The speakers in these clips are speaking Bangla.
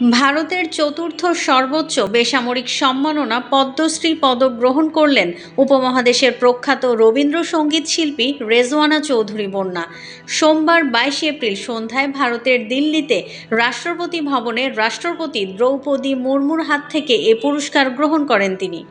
ভারতের চতুর্থ সর্বোচ্চ বেসামরিক সম্মাননা পদ্মশ্রী পদক গ্রহণ করলেন উপমহাদেশের প্রখ্যাত রবীন্দ্রসঙ্গীত শিল্পী রেজওয়ানা চৌধুরী বন্যা। সোমবার বাইশে এপ্রিল সন্ধ্যায় ভারতের দিল্লিতে রাষ্ট্রপতি ভবনে রাষ্ট্রপতি দ্রৌপদী মুর্মুর হাত থেকে এ পুরস্কার গ্রহণ করেন তিনি।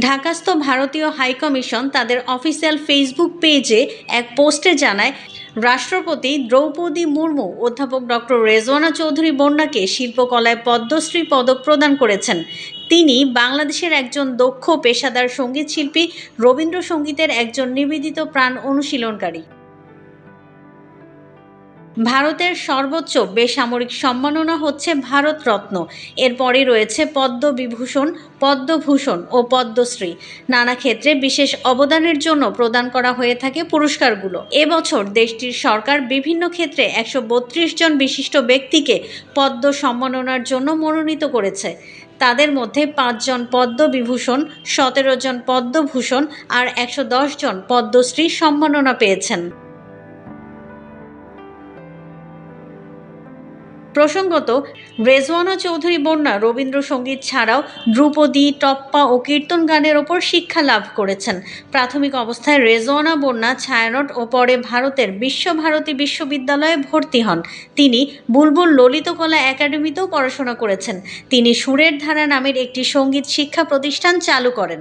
ঢাকাস্থ ভারতীয় হাইকমিশন তাদের অফিসিয়াল ফেসবুক পেজে এক পোস্টে জানায় রাষ্ট্রপতি দ্রৌপদী মুর্মু, অধ্যাপক ডক্টর রেজওয়ানা চৌধুরী বন্যাকে শিল্পকলায় পদ্মশ্রী পদক প্রদান করেছেন। তিনি বাংলাদেশের একজন দক্ষ পেশাদার সংগীত শিল্পী রবীন্দ্রসঙ্গীতের একজন নিবেদিত প্রাণ অনুশীলনকারী। ভারতের সর্বোচ্চ বেসামরিক সম্মাননা হচ্ছে ভারতরত্ন। এরপরে রয়েছে পদ্মবিভূষণ, পদ্মভূষণ ও পদ্মশ্রী। নানা ক্ষেত্রে বিশেষ অবদানের জন্য প্রদান করা হয়ে থাকে পুরস্কারগুলো। এবছর দেশটির সরকার বিভিন্ন ক্ষেত্রে একশো বত্রিশ জন বিশিষ্ট ব্যক্তিকে পদ্ম সম্মাননার জন্য মনোনীত করেছে। তাদের মধ্যে পাঁচজন পদ্মবিভূষণ, সতেরো জন পদ্মভূষণ আর একশো দশ জন পদ্মশ্রী সম্মাননা পেয়েছেন। প্রসঙ্গত, রেজওয়ানা চৌধুরী বন্যা রবীন্দ্রসঙ্গীত ছাড়াও ধ্রুপদী, টপ্পা ও কীর্তন গানের ওপর শিক্ষা লাভ করেছেন। প্রাথমিক অবস্থায় রেজওয়ানা বন্যা ছায়ানট ও পরে ভারতের বিশ্বভারতী বিশ্ববিদ্যালয়ে ভর্তি হন। তিনি বুলবুল ললিতকলা একাডেমিতেও পড়াশোনা করেছেন। তিনি সুরের ধারা নামের একটি সংগীত শিক্ষা প্রতিষ্ঠান চালু করেন।